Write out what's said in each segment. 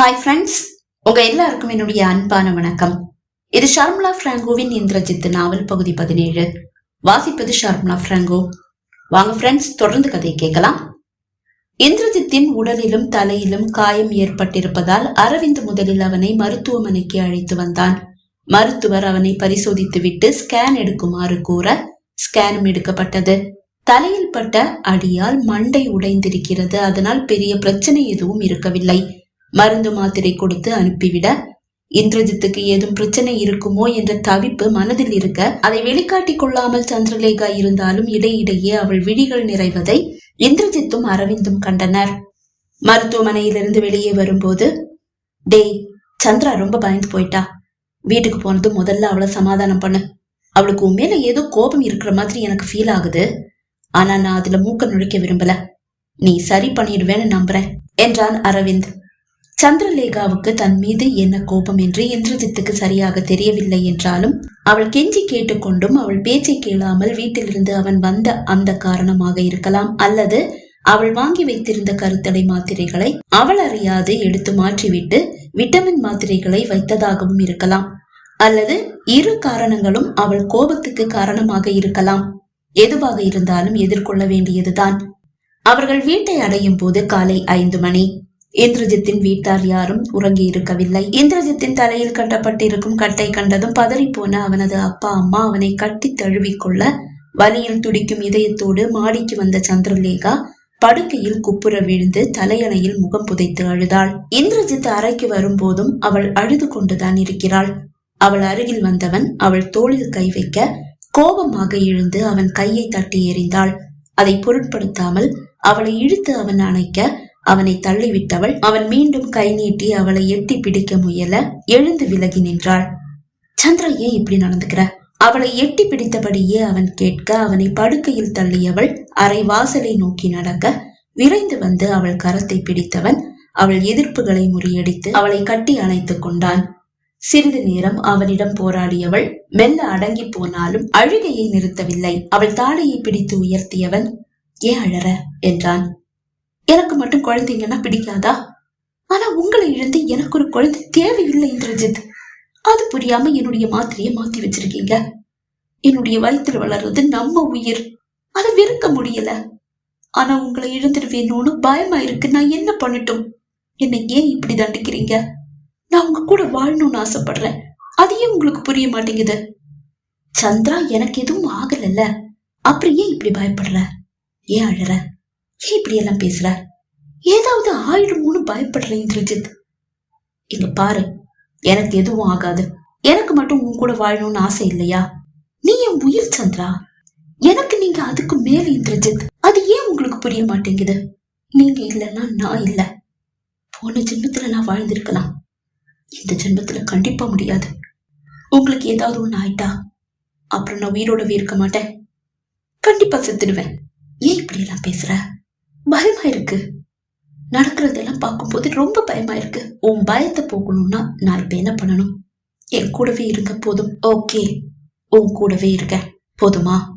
Hi friends உங்க எல்லாருக்கும் என்னுடைய அன்பான வணக்கம். இது ஷர்மலா பிராங்கோவின் இந்திரஜித் நாவல் பகுதி பதினேழு. வாசிப்பது ஷர்மலா பிராங்கோ. வாங்க ஃப்ரெண்ட்ஸ் தொடர்ந்து கதை கேட்கலாம். இந்திரஜித்தின் உடலிலும் தலையிலும் காயம் ஏற்பட்டிருப்பதால் அரவிந்த் முதலில் அவனை மருத்துவமனைக்கு அழைத்து வந்தான். மருத்துவர் அவனை பரிசோதித்துவிட்டு ஸ்கேன் எடுக்குமாறு கூற ஸ்கேனும் எடுக்கப்பட்டது. தலையில் பட்ட அடியால் மண்டை உடைந்திருக்கிறது. அதனால் பெரிய பிரச்சனை எதுவும் இருக்கவில்லை. மருந்து மாத்திரை கொடுத்து அனுப்பிவிட. இந்திரஜித்துக்கு ஏதும் பிரச்சனை இருக்குமோ என்ற தவிப்பு மனதில் இருக்க அதை வெளிக்காட்டிக் கொள்ளாமல் சந்திரலேகா இருந்தாலும் இடையிடையே அவள் விழிகள் நிறைவதை இந்திரஜித்தும் அரவிந்தும் கண்டனர். மருத்துவமனையிலிருந்து வெளியே வரும்போது டேய் சந்திரா ரொம்ப பயந்து போயிட்டா. வீட்டுக்கு போனது முதல்ல அவளை சமாதானம் பண்ணு. அவளுக்கு உண்மையில ஏதோ கோபம் இருக்கிற மாதிரி எனக்கு ஃபீல் ஆகுது. ஆனா நான் அதுல மூக்க நுழைக்க விரும்பல. நீ சரி பண்ணிடுவேன்னு நம்புறேன் என்றான் அரவிந்த். சந்திரலேகாவுக்கு தன் மீது என்ன கோபம் என்று இந்திரஜித்துக்கு சரியாக தெரியவில்லை என்றாலும் அவள் கெஞ்சி கேட்டுக்கொண்டும் அவள் பேச்சை கேளாமல் வீட்டிலிருந்து அவன் வந்த அந்த காரணமாக இருக்கலாம் அல்லது அவள் வாங்கி வைத்திருந்த கருத்தடை மாத்திரைகளை அவள் அறியாது எடுத்து மாற்றிவிட்டு விட்டமின் மாத்திரைகளை வைத்ததாகவும் இருக்கலாம். அல்லது இரு காரணங்களும் அவள் கோபத்துக்கு காரணமாக இருக்கலாம். எதுவாக இருந்தாலும் எதிர்கொள்ள வேண்டியதுதான். அவர்கள் வீட்டை அடையும் போது காலை ஐந்து மணி. இந்திரஜித்தின் வீட்டார் யாரும் உறங்கி இருக்கவில்லை இந்திரஜித்தின் தலையில் கட்டப்பட்டிருக்கும் கட்டை கண்டதும் பதறிப்போன அவனது அப்பா அம்மா அவனை கட்டி தழுவிக்கொள்ள வலியில் துடிக்கும் இதயத்தோடு மாடிக்கு வந்த சந்திரலேகா படுக்கையில் குப்புற விழுந்து தலையணையில் முகம் புதைத்து அழுதாள். இந்திரஜித் அறைக்கு வரும்போதும் அவள் அழுது கொண்டுதான் இருக்கிறாள். அவள் அருகில் வந்தவன் அவள் தோளில் கை வைக்க கோபமாக எழுந்து அவன் கையை தட்டி எறிந்தாள். அதை பொருட்படுத்தாமல் அவளை இழுத்து அவன் அணைக்க அவனை தள்ளிவிட்டவள் அவன் மீண்டும் கை நீட்டி அவளை எட்டி பிடிக்க முயல எழுந்து விலகி நின்றாள். சந்திரா ஏன் இப்படி நடந்துக்கிற? அவளை எட்டி பிடித்தபடியே அவன் கேட்க அவனை படுக்கையில் தள்ளியவள் அரை வாசலை நோக்கி நடக்க விரைந்து வந்து அவள் கரத்தை பிடித்தவன் அவள் எதிர்ப்புகளை முறியடித்து அவளை கட்டி அணைத்துக் கொண்டான். சிறிது நேரம் அவனிடம் போராடியவள் மெல்ல அடங்கி போனாலும் அழுகையை நிறுத்தவில்லை. அவள் தாடையை பிடித்து உயர்த்தியவன் ஏன் அழற? என்றான். எனக்கு மட்டும் குழந்தைங்கன்னா பிடிக்காதா? ஆனா உங்களை இழந்து எனக்கு ஒரு குழந்தை தேவையில்லை இந்திரஜித். அது புரியாம என்னுடைய மாத்திரையை மாத்தி வச்சிருக்கீங்க. என்னுடைய வயித்துல வளர்றது நம்ம உயிர். அதை வெறுக்க முடியல. ஆனா உங்களை இழந்துடுவேணும்னு பயமா இருக்கு. நான் என்ன பண்ணட்டும்? என்னை ஏன் இப்படி தண்டிக்கிறீங்க? நான் உங்க கூட வாழணும்னு ஆசைப்படுறேன். அதையும் உங்களுக்கு புரிய மாட்டேங்குது. சந்திரா எனக்கு எதுவும் ஆகலல்ல. அப்புறம் ஏன் இப்படி பயப்படுற? ஏன் அழற? ஏன் இப்படி எல்லாம் பேசுற? ஏதாவது ஆயிடுமோன்னு பயப்படுற இந்திரஜித். இங்க பாரு எனக்கு எதுவும் ஆகாது. எனக்கு மட்டும் உன் கூட வாழணும்னு ஆசை இல்லையா? நீ என் உயிர் சந்திரா. எனக்கு நீங்க அதுக்கு மேல இந்திரஜித். அது ஏன் உங்களுக்கு புரிய மாட்டேங்குது? நீங்க இல்லைன்னா நான் இல்ல. போன ஜென்மத்துல நான் வாழ்ந்திருக்கலாம். இந்த ஜென்மத்துல கண்டிப்பா முடியாது. உங்களுக்கு ஏதாவது ஒண்ணு ஆயிட்டா அப்புறம் நான் உயிரோடவே இருக்க மாட்டேன். கண்டிப்பா செத்துடுவேன். ஏன் இப்படி எல்லாம் பேசுற? பயமா இருக்கு. நடக்கிறதெல்லாம் பார்க்கும்போது ரொம்ப பயமா இருக்கு. உன் பயத்தை போகணும்னா நான் இப்ப என்ன பண்ணணும்? என் கூடவே இருங்க போதும். ஓகே. உன் கூடவே இருக்க போதுமா?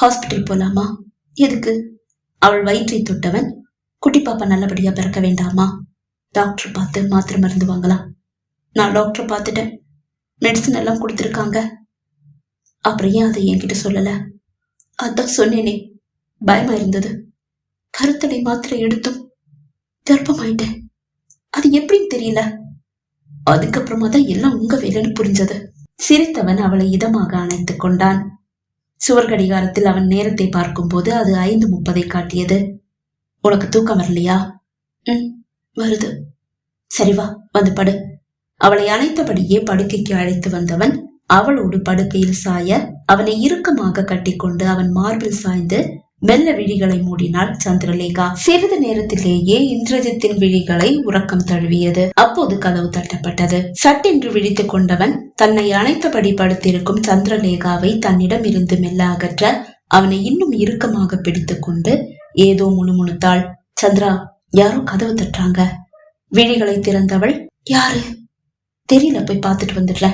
ஹாஸ்பிட்டல் போலாமா? எதுக்கு? அவள் வயிற்றை தொட்டவன் குட்டி பாப்பா நல்லபடியா பிறக்க வேண்டாமா? டாக்டர் பார்த்து மாத்திரை மருந்து வாங்கலாம். நான் டாக்டர் பார்த்துட்டேன். மெடிசன் எல்லாம் கொடுத்துருக்காங்க. அப்புறம் ஏன் அதை என்கிட்ட சொல்லல? அதான் சொன்னேனே. பயமா இருந்தது. கருத்தடை மாத்திரை எடுத்தும் கர்ப்பமாயிட்டேன். அது எப்படின்னு தெரியல. அதுக்கப்புறமா தான் எல்லாம் உங்க வேலைன்னு புரிஞ்சது. சிரித்தவன் அவளை இதமாக அணைத்து கொண்டான். சுவர் கடிகாரத்தில் அவன் நேரத்தை பார்க்கும்போது அது ஐந்து முப்பதை காட்டியது. உனக்கு தூக்கம் வரலையா? ம் வருது. சரி வா வந்து படு. அவளை அழைத்தபடியே படுக்கைக்கு அழைத்து வந்தவன் அவளோடு படுக்கையில் சாய அவனை இறுக்கமாக கட்டிக்கொண்டு அவன் மார்பில் சாய்ந்து மெல்ல விழிகளை மூடினாள் சந்திரலேகா. சிறிது நேரத்திலேயே இந்திரஜித்தின் விழிகளை உறக்கம் தழுவியது. அப்போது கதவு தட்டப்பட்டது. சட்டென்று விழித்துக் கொண்டவன் தன்னை அணைத்தபடி படுத்திருக்கும் சந்திரலேகாவை தன்னிடம் இருந்து மெல்ல அகற்ற அவனை இன்னும் இறுக்கமாக பிடித்துக்கொண்டு ஏதோ முணுமுணுத்தாள். சந்திரா யாரோ கதவு தட்டுறாங்க. விழிகளை திறந்தவள் யாரு? தெரியல போய் பார்த்துட்டு வந்துடல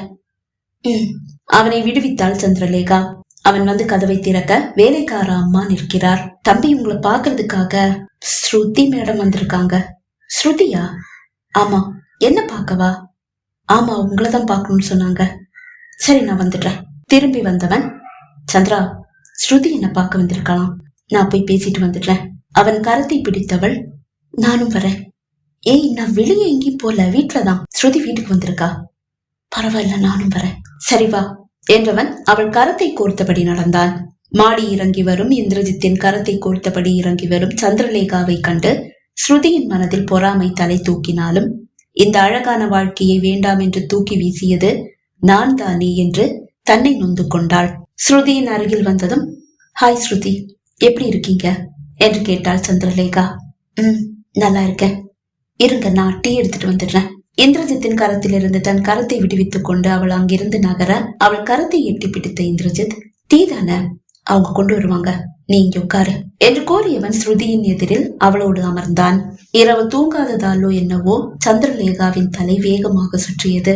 ம். அவனை விடுவித்தாள் சந்திரலேகா. அவன் வந்து கதவை திறக்க வேலைக்கார அம்மா நிற்கிறார். தம்பி உங்களை பாக்குறதுக்காக ஸ்ருதி மேடம் வந்திருக்காங்க. ஸ்ருதியா? ஆமா என்ன பார்க்கவா? ஆமா உங்களை தான் பார்க்கணும்னு சொன்னாங்க. சரி நான் வந்துடுறேன். திரும்பி வந்தவன் சந்திரா ஸ்ருதி என்ன பார்க்க வந்திருக்கலாம் நான் போய் பேசிட்டு வந்துடுறேன். அவன் கரத்தை பிடித்தவள் நானும் வரேன். ஏய் நான் வெளியே எங்கேயும் போல வீட்டுலதான் ஸ்ருதி வீட்டுக்கு வந்திருக்கா? பரவாயில்ல நானும் வரேன். சரி வா. என்றவன் அவள் கரத்தை கோர்த்தபடி நடந்தான். மாடி இறங்கி வரும் இந்திரஜித்தின் கரத்தை கோர்த்தபடி இறங்கி வரும் சந்திரலேகாவை கண்டு ஸ்ருதியின் மனதில் பொறாமை தலை தூக்கினாலும் இந்த அழகான வாழ்க்கையை வேண்டாம் என்று தூக்கி வீசியது நான் தானே என்று தன்னை நொந்து கொண்டாள். ஸ்ருதியின் அருகில் வந்ததும் ஹாய் ஸ்ருதி எப்படி இருக்கீங்க? என்று கேட்டாள் சந்திரலேகா. ம் நல்லா இருக்கேன். இருங்க நான் டீ எடுத்துட்டு வந்துடுறேன். இந்திரஜித்தின் கரத்திலிருந்து தன் கரத்தை விடுவித்துக் கொண்டு அவள் அங்கிருந்து நகர அவள் கரத்தை எட்டி பிடித்த இந்திரஜித் தீதான அவங்க கொண்டு வருவாங்க. நீ இங்க உட்காரு என்று கோரியவன் ஸ்ருதியின் எதிரில் அவளோடு அமர்ந்தான். இரவு தூங்காததாலோ என்னவோ சந்திரலேகாவின் தலை வேகமாக சுற்றியது.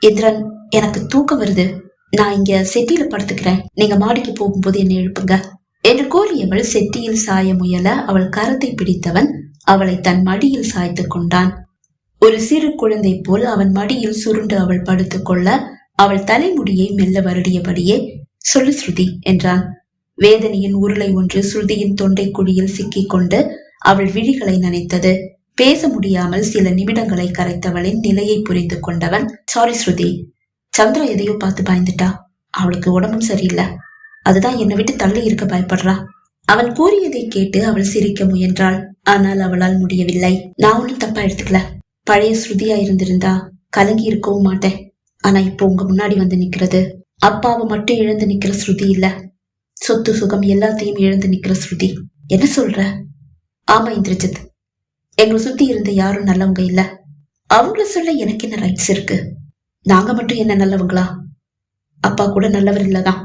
இந்திரன் எனக்கு தூக்கம் வருது. நான் இங்க செட்டியில படுத்துக்கிறேன். நீங்க மாடிக்கு போகும்போது என்னை எழுப்புங்க என்று கூறியவள் செட்டியில் சாய முயல அவள் கரத்தை பிடித்தவன் அவளை தன் மடியில் சாய்த்து கொண்டான். ஒரு சிறு குழந்தை போல் அவன் மடியில் சுருண்டு அவள் படுத்துக்கொள்ள அவள் தலைமுடியை மெல்ல வருடியபடியே சொல்லு ஸ்ருதி என்றான். வேதனையின் உருளை ஒன்று ஸ்ருதியின் தொண்டை குழியில் சிக்கிக் கொண்டு அவள் விழிகளை நனைத்தது. பேச முடியாமல் சில நிமிடங்களை கரைத்தவளின் நிலையை புரிந்து கொண்டவன் சாரி ஸ்ருதி சந்திரா எதையோ பார்த்து பயந்துட்டா. அவளுக்கு உடம்பும் சரியில்லை. அதுதான் என்னை விட்டு தள்ளி இருக்க பயப்படுறா. அவன் கூறியதை கேட்டு அவள் சிரிக்க முயன்றாள். ஆனால் அவளால் முடியவில்லை. நான் ஒன்னும் தப்பா எடுத்துக்கல. பழைய ஸ்ருதியா இருந்திருந்தா கலங்கி இருக்கவும் மாட்டேன். ஆனா இப்போ உங்க முன்னாடி வந்து நிக்கிறது. அப்பாவை மட்டும் இழந்து நிக்கிற ஸ்ருதி இல்ல. சொத்து சுகம் எல்லாத்தையும் இழந்து நிக்கிற ஸ்ருதி. என்ன சொல்ற? ஆமா இந்திரஜித். எங்களை சுத்தி இருந்த யாரும் நல்லவங்க இல்ல. அவங்கள சொல்ல எனக்கு என்ன ரைட்ஸ் இருக்கு? நாங்க மட்டும் என்ன நல்லவங்களா? அப்பா கூட நல்லவர் இல்லதான்.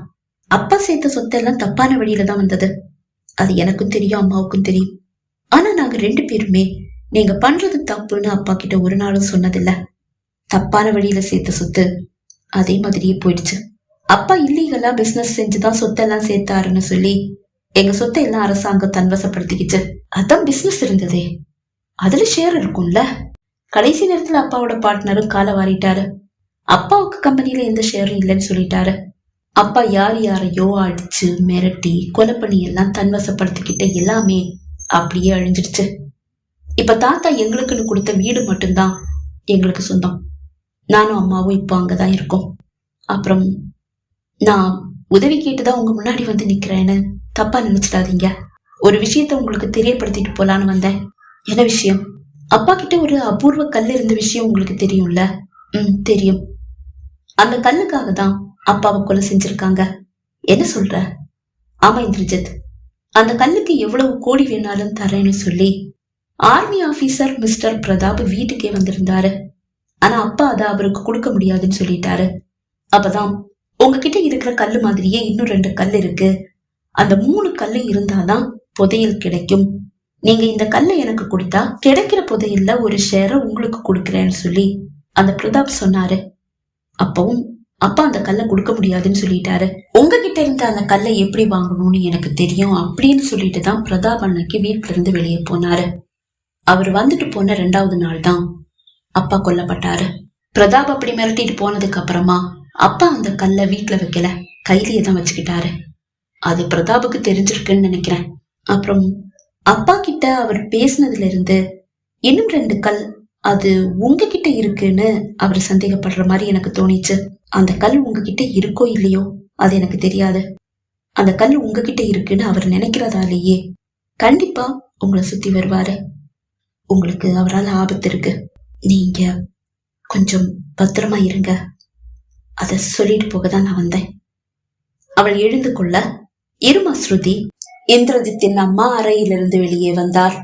அப்பா சேர்த்த சொத்தெல்லாம் தப்பான வழியில தான் வந்தது. அது எனக்கும் தெரியும் அம்மாவுக்கும் தெரியும். ஆனா நாங்க ரெண்டு பேருமே நீங்க பண்றது தப்புன்னு அப்பா கிட்ட ஒரு நாளும் சொன்னதில்ல. தப்பான வழியில சேர்த்த சொத்து அதே மாதிரியே போயிடுச்சு. அப்பா இல்லீகலா பிசினஸ் செஞ்சுதான் சொத்தெல்லாம் சேர்த்தாருன்னு சொல்லி எங்க சொத்தை எல்லாம் அரசாங்கம் தன்வசப்படுத்திக்கிச்சு. அதான் பிசினஸ் இருந்ததே. அதுல ஷேர் இருக்கும்ல. கடைசி நேரத்துல அப்பாவோட பார்ட்னரும் காலை வாரிட்டாரு. அப்பாவுக்கு கம்பெனில எந்த ஷேரும் இல்லைன்னு சொல்லிட்டாரு. அப்பா யார் யாரையோ அடிச்சு மிரட்டி கொலை பண்ணி எல்லாம் தன்வசப்படுத்திக்கிட்ட எல்லாமே அப்படியே அழிஞ்சிடுச்சு. இப்ப தாத்தா எங்களுக்குன்னு கொடுத்த வீடு மட்டும்தான் எங்களுக்கு சொந்தம். நானும் அம்மாவும் இப்போ அங்கதான் இருக்கோம். அப்புறம் நான் உதவி கேட்டுதான் உங்க முன்னாடி வந்து நிக்கிறேன்னு தப்பா நினைச்சிடாதீங்க. ஒரு விஷயத்த உங்களுக்கு தெரியப்படுத்திட்டு போலான்னு வந்தேன். என்ன விஷயம்? அப்பா கிட்ட ஒரு அபூர்வ கல் இருந்த விஷயம் உங்களுக்கு தெரியும்ல? ம் தெரியும். அந்த கல்லுக்காக தான் அப்பாவை கொலை செஞ்சிருக்காங்க. என்ன சொல்ற? ஆமா இந்திரஜித். அந்த கல்லுக்கு எவ்வளவு கோடி வேணாலும் தரேன்னு சொல்லி ஆர்மி ஆபீசர் மிஸ்டர் பிரதாப் வீட்டுக்கே வந்திருந்தாரு. ஆனா அப்பா அதை அவருக்கு கொடுக்க முடியாதுன்னு சொல்லிட்டாரு. அப்பதான் உங்ககிட்ட இருக்கிற கல்லு மாதிரியே இன்னும் ரெண்டு கல் இருக்கு. அந்த மூணு கல்லு இருந்தாதான் புதையல் கிடைக்கும். நீங்க இந்த கல்லை எனக்கு கொடுத்தா கிடைக்கிற புதையல்ல ஒரு ஷேரை உங்களுக்கு கொடுக்குறேன்னு சொல்லி அந்த பிரதாப் சொன்னாரு. அப்பவும் அப்பா அந்த கல்லை கொடுக்க முடியாதுன்னு சொல்லிட்டாரு. உங்ககிட்ட இருந்த அந்த கல்லை எப்படி வாங்கணும்னு எனக்கு தெரியும் அப்படின்னு சொல்லிட்டு தான் பிரதாப் அன்னைக்கு வீட்டுல இருந்து வெளியே போனாரு. அவர் வந்துட்டு போன ரெண்டாவது நாள் தான் அப்பா கொல்லப்பட்டாரு. பிரதாப் அப்படி மிரட்டிட்டு போனதுக்கு அப்புறமா அப்பா அந்த கல்லை வீட்டுல வைக்கல கையிலேயே தான் வச்சுக்கிட்டாரு. அது பிரதாபுக்கு தெரிஞ்சிருக்குன்னு நினைக்கிறேன். அப்புறம் அப்பா கிட்ட அவர் பேசினதுல இருந்து இன்னும் ரெண்டு கல் அது உங்ககிட்ட இருக்குன்னு அவர் சந்தேகப்படுற மாதிரி எனக்கு தோணிச்சு. அந்த கல் உங்ககிட்ட இருக்கோ இல்லையோ அது எனக்கு தெரியாது. அந்த கல் உங்ககிட்ட இருக்குன்னு அவர் நினைக்கிறதாலேயே கண்டிப்பா உங்களை சுத்தி வருவாரு. உங்களுக்கு அவரால் ஆபத்து இருக்கு. நீங்க கொஞ்சம் பத்திரமா இருங்க. அத சொல்லிட்டு போக தான் நான் வந்தேன். அவள் எழுந்து கொள்ள இருமா ஸ்ருதி? இந்திரஜித்தின் அம்மா அறையிலிருந்து வெளியே வந்தார்.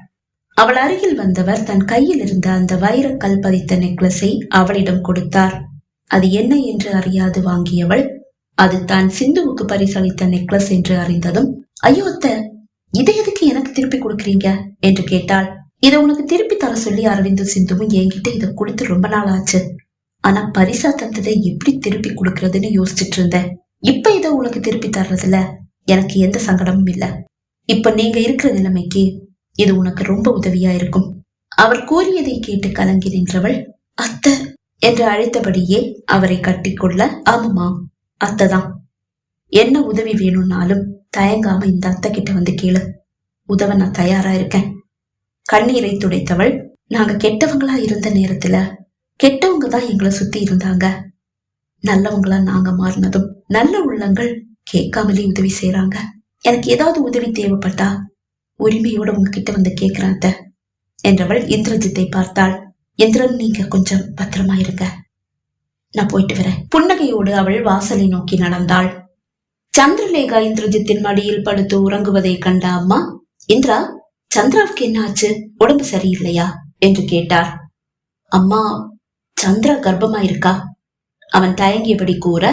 அவள் அருகில் வந்தவர் தன் கையில் இருந்த அந்த வைரக்கல் பதித்த நெக்லஸை அவளிடம் கொடுத்தார். அது என்ன என்று அறியாது வாங்கியவள் அது தான் சிந்துவுக்கு பரிசளித்த நெக்லஸ் என்று அறிந்ததும் ஐயோ இதை எதுக்கு எனக்கு திருப்பி கொடுக்குறீங்க? என்று கேட்டாள். இதை உனக்கு திருப்பி தர சொல்லி அரவிந்து சிந்துவும் என்கிட்ட இதை கொடுத்து ரொம்ப நாள் ஆச்சு ஆனா பரிசா தந்ததை எப்படி திருப்பி கொடுக்கறதுன்னு யோசிச்சுட்டு இருந்தேன். இப்ப இதை உனக்கு திருப்பி தர்றதுல எனக்கு எந்த சங்கடமும் இல்ல. இப்ப நீங்க இருக்கிற நிலைமைக்கு இது உனக்கு ரொம்ப உதவியா இருக்கும். அவர் கூறியதை கேட்டு கலங்கி நின்றவள் அத்தை என்று அழைத்தபடியே அவரை கட்டிக்கொள்ள ஆமாமா அத்தைதான் என்ன உதவி வேணும்னாலும் தயங்காம இந்த அத்தை கிட்ட வந்து கேளு. உதவ நான் தயாரா இருக்கேன். கண்ணீரை துடைத்தவள் நாங்க கெட்டவங்களா இருந்த நேரத்துல கெட்டவங்க தான் எங்களை சுத்தி இருந்தாங்க. நல்லவங்களா நாங்க மாறினதும் நல்ல உள்ளங்கள் கேட்காமலே உதவி செய்யறாங்க எனக்கு ஏதாவது உதவி தேவைப்பட்டா உரிமையோட உங்ககிட்ட வந்து கேக்குறேன் என்றவள் இந்திரஜித்தை பார்த்தாள். இந்திரன் நீங்க கொஞ்சம் பத்திரமா இருங்க. நான் போயிட்டு வரேன். புன்னகையோடு அவள் வாசலை நோக்கி நடந்தாள். சந்திரலேகா இந்திரஜித்தின் மடியில் படுத்து உறங்குவதை கண்ட அம்மா இந்திரா சந்திராவுக்கு என்ன ஆச்சு உடம்பு சரியில்லையா? என்று கேட்டார். அம்மா சந்திரா கர்ப்பமா இருக்கா அவன் தயங்கியபடி கூற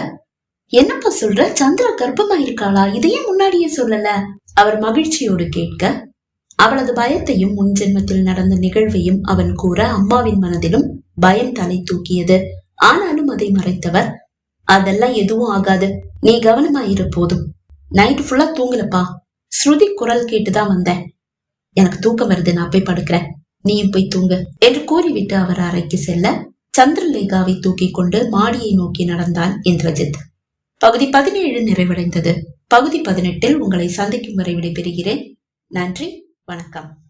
என்னப்பா சொல்ற? சந்திரா கர்ப்பமா இருக்காளா இதையும் முன்னாடியே சொல்லல? அவர் மகிழ்ச்சியோடு கேட்க அவளது பயத்தையும் முன் ஜென்மத்தில் நடந்த நிகழ்வையும் அவன் கூற அம்மாவின் மனதிலும் பயம் தலை தூக்கியது. ஆனாலும் அதை மறைத்தவர் அதெல்லாம் எதுவும் ஆகாது. நீ கவனமா இரு போதும் நைட் ஃபுல்லா தூங்கலப்பா ஸ்ருதி குரல் கேட்டுதான் வந்தேன். எனக்கு தூக்கம் வருது நான் போய் படுக்கிறேன். நீயும் போய் தூங்கு. என்று கூறிவிட்டு அவர் அறைக்கு செல்ல சந்திரலேகாவை தூக்கி கொண்டு மாடியை நோக்கி நடந்தான் இந்திரஜித். பகுதி பதினேழு நிறைவடைந்தது. பகுதி பதினெட்டில் உங்களை சந்திக்கும் வரை விடைபெறுகிறேன். நன்றி வணக்கம்.